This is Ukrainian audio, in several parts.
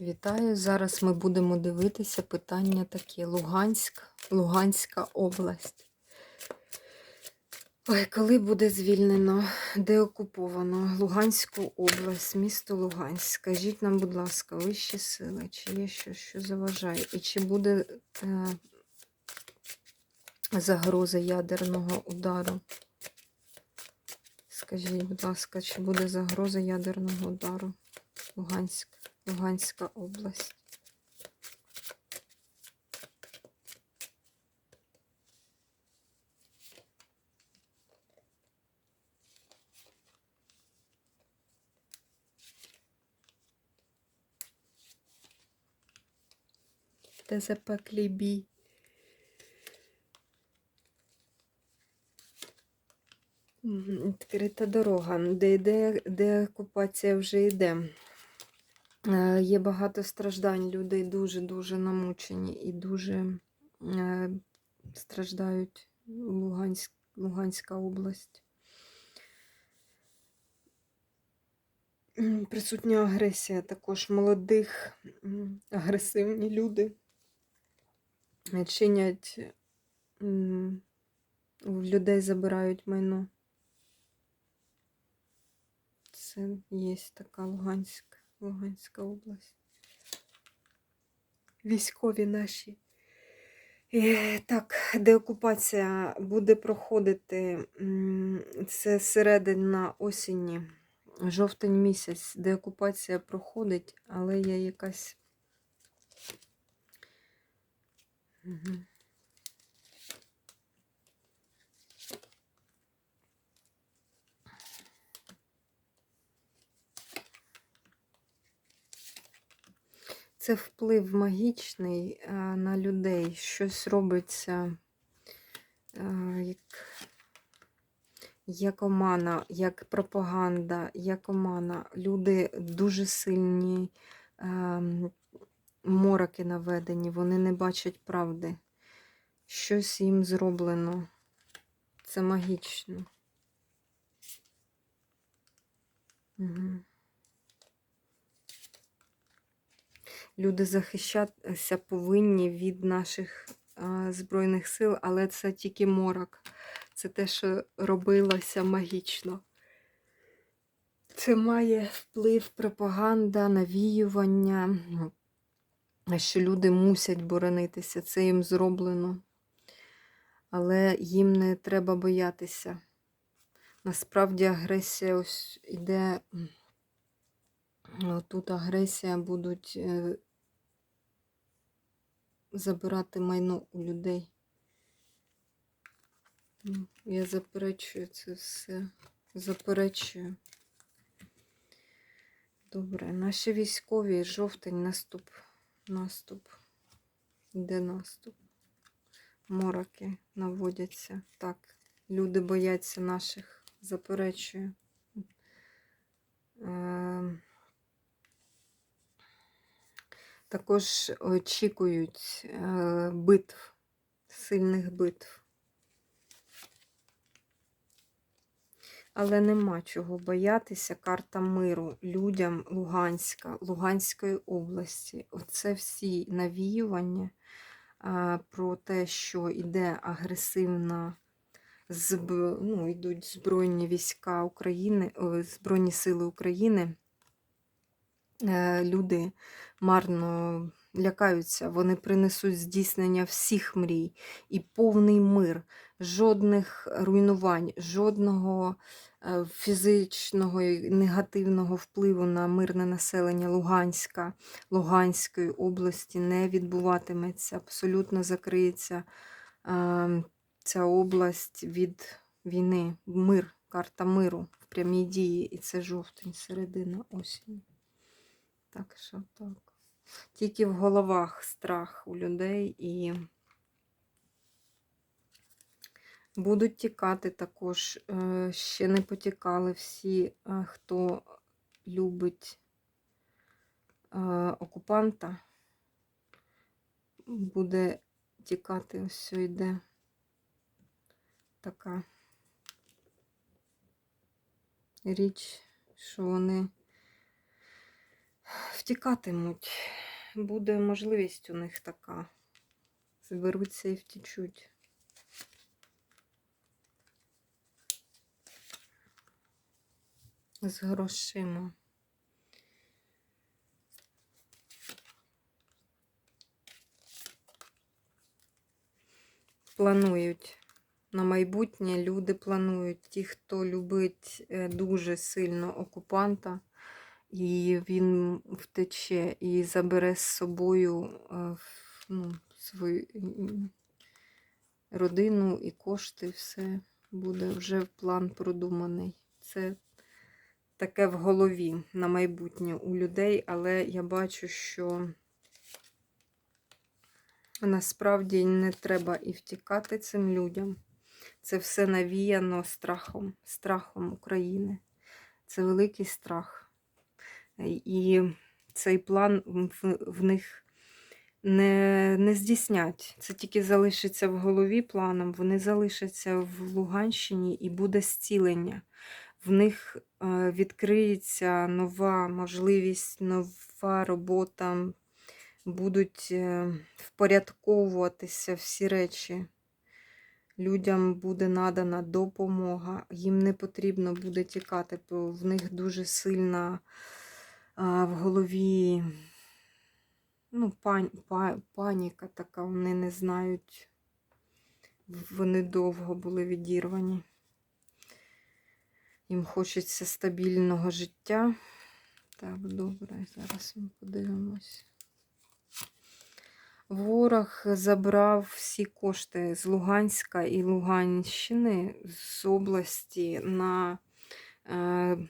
Вітаю! Зараз ми будемо дивитися питання таке: Луганськ, Луганська область. Ой, коли буде звільнено, де окуповано Луганську область, місто Луганськ. Скажіть нам, будь ласка, вищі сили, чи є щось, що заважає, і чи буде е, загроза ядерного удару? Скажіть, будь ласка, чи буде загроза ядерного удару? Луганськ, Луганська область. Де запеклий бій. Відкрита дорога, де йде, де окупація вже йде. Е, Є багато страждань, людей дуже-дуже намучені і дуже е, страждають Луганськ, Луганська область. Присутня агресія також молодих, агресивні люди е, чинять, м, людей забирають майно. Це є така Луганська, Луганська область. Військові наші. Е, Так, деокупація буде проходити це середина осені, жовтень місяць. Деокупація проходить, але є якась. Мгм. Це вплив магічний на людей. Щось робиться як, як омана, як пропаганда, як омана. Люди дуже сильні ем, мороки наведені, вони не бачать правди. Щось їм зроблено. Це магічно. Угу. Люди захищатися повинні від наших Збройних сил, але це тільки морок. Це те, що робилося магічно. Це має вплив пропаганда, навіювання, що люди мусять боронитися. Це їм зроблено. Але їм не треба боятися. Насправді агресія ось іде. Тут агресія будуть е, забирати майно у людей. Ну, Я заперечую це все. Заперечую. Добре, наші військові, жовтень, наступ, наступ. Де наступ? Мороки наводяться. Так, люди бояться наших, заперечую. Також очікують е, битв, сильних битв. Але нема чого боятися. Карта миру людям Луганська, Луганської області. Оце всі навіювання а, про те, що йде агресивна, ну, йдуть Збройні війська України, Збройні Сили України. Е, люди марно лякаються, вони принесуть здійснення всіх мрій і повний мир, жодних руйнувань, жодного е, фізичного і негативного впливу на мирне населення Луганська, Луганської області не відбуватиметься. Абсолютно закриється е, ця область від війни, мир, карта миру в прямій дії. І це жовтень, середина осінь. Так що так. Тільки в головах страх у людей і будуть тікати також. Е, ще не потікали всі, е, хто любить е, окупанта. Буде тікати, ось все йде така річ, що вони Втікатимуть. Буде можливість у них така. Зберуться і втічуть. З грошима. Планують на майбутнє люди планують. Ті, хто любить е, дуже сильно окупанта, і він втече і забере з собою е, ну, свою родину і кошти, все буде вже план продуманий. Це таке в голові на майбутнє у людей, але я бачу, що насправді не треба і втікати цим людям. Це все навіяно страхом, страхом України. Це великий страх. І цей план в, них не, не здійснять. Це тільки залишиться в голові планом, вони залишаться в Луганщині і буде зцілення. В них е, відкриється нова можливість, нова робота, будуть е, впорядковуватися всі речі. Людям буде надана допомога, їм не потрібно буде тікати, бо в них дуже сильна в голові ну, пан, па, паніка така, вони не знають, вони довго були відірвані. Їм хочеться стабільного життя. Так, добре, зараз ми подивимось. Ворог забрав всі кошти з Луганська і Луганщини з області на е,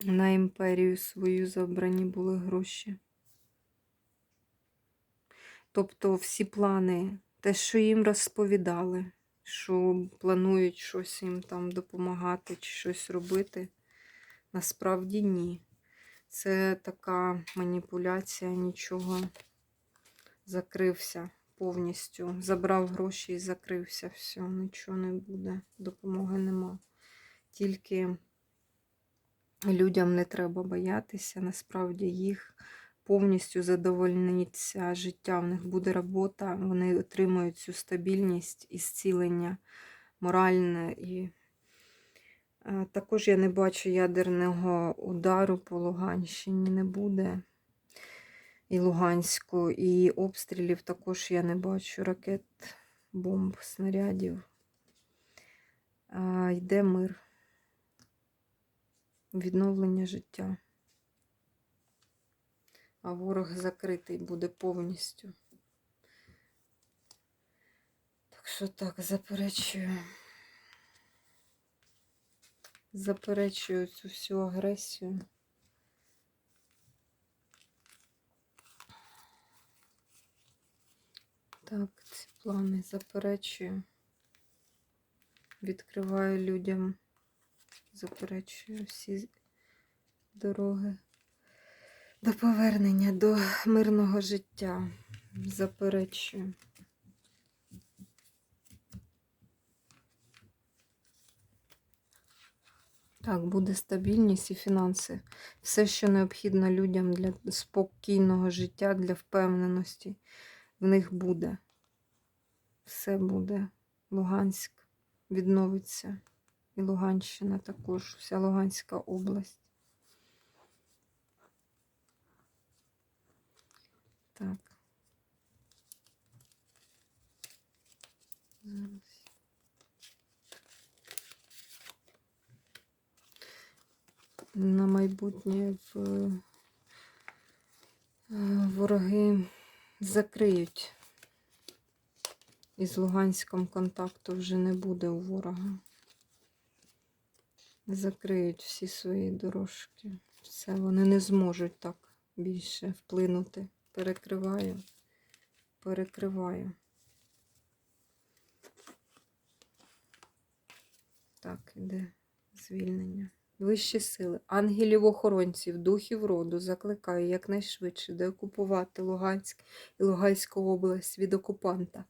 на імперію свою забрані були гроші. Тобто всі плани, те, що їм розповідали, що планують щось їм там допомагати чи щось робити, насправді ні. Це така маніпуляція, нічого закрився повністю. Забрав гроші і закрився. Все, нічого не буде, допомоги нема. Тільки людям не треба боятися, насправді їх повністю задовольниться життя. В них буде робота, вони отримують цю стабільність і зцілення моральне і. Е, Також я не бачу ядерного удару по Луганщині не буде. І Луганську, і обстрілів також я не бачу ракет, бомб, снарядів. Йде мир, відновлення життя. А ворог закритий буде повністю. Так що так, заперечую. Заперечую цю всю агресію. Так, ці плани заперечую. Відкриваю людям, заперечую всі дороги до повернення до мирного життя. Заперечую. Так, буде стабільність і фінанси. Все, що необхідно людям для спокійного життя, для впевненості, в них буде. Все буде. Луганськ відновиться. І Луганщина також, вся Луганська область. Так. На майбутнє в е, вороги закриють. Із Луганськом контакту вже не буде у ворога. Закриють всі свої дорожки. Все, вони не зможуть так більше вплинути. Перекриваю, перекриваю. Так, іде звільнення. Вищі сили, ангелів-охоронців, духів роду закликаю якнайшвидше деокупувати Луганськ і Луганську область від окупанта.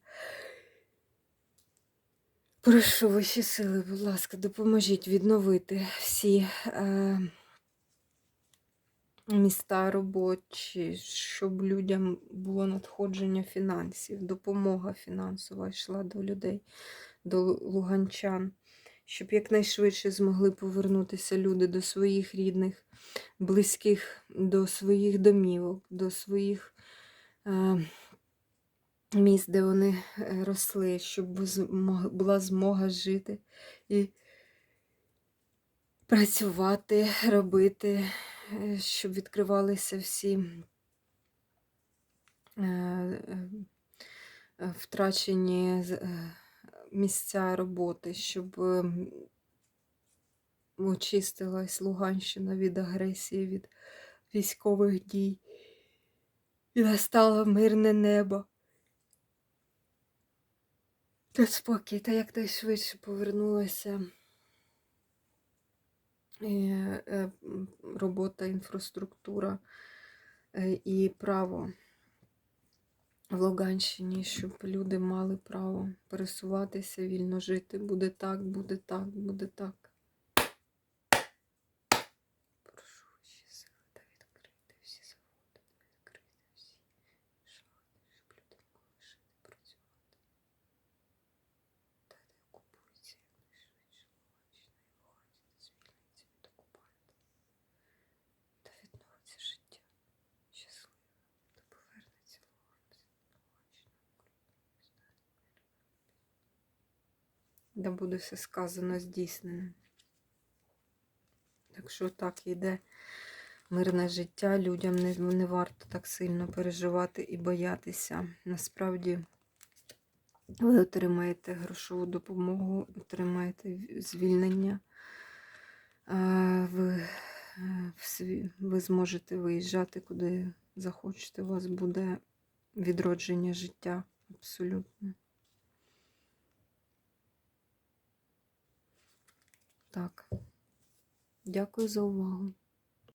Прошу ваші сили, будь ласка, допоможіть відновити всі е, міста робочі, щоб людям було надходження фінансів, допомога фінансова йшла до людей, до луганчан, щоб якнайшвидше змогли повернутися люди до своїх рідних, близьких, до своїх домівок, до своїх. Е, місць, де вони е, росли, щоб була змога жити і працювати, робити, е, щоб відкривалися всі е, втрачені місця роботи, щоб очистилась Луганщина від агресії, від військових дій. І настало мирне небо. Та спокій, та якнайшвидше повернулася е, е, робота, інфраструктура е, і право в Луганщині, щоб люди мали право пересуватися, вільно жити. Буде так, буде так, буде так. Прошу ваші сили та відкрити всі заводи, відкрити всі шахти, щоб люди могли жити, працювати. Та де окупується якнайшвидше Луганщина і Луганськ звільниться від окупанта. Та відновиться життя щасливе, та повернеться Луганськ, Луганщина, Україна. Да буде все сказано здійснено. Так що так йде мирне життя, людям не, не варто так сильно переживати і боятися. Насправді ви отримаєте грошову допомогу, отримаєте звільнення. Ви, е, в сві- ви зможете виїжджати куди захочете. У вас буде відродження життя абсолютно. Так. Дякую за увагу.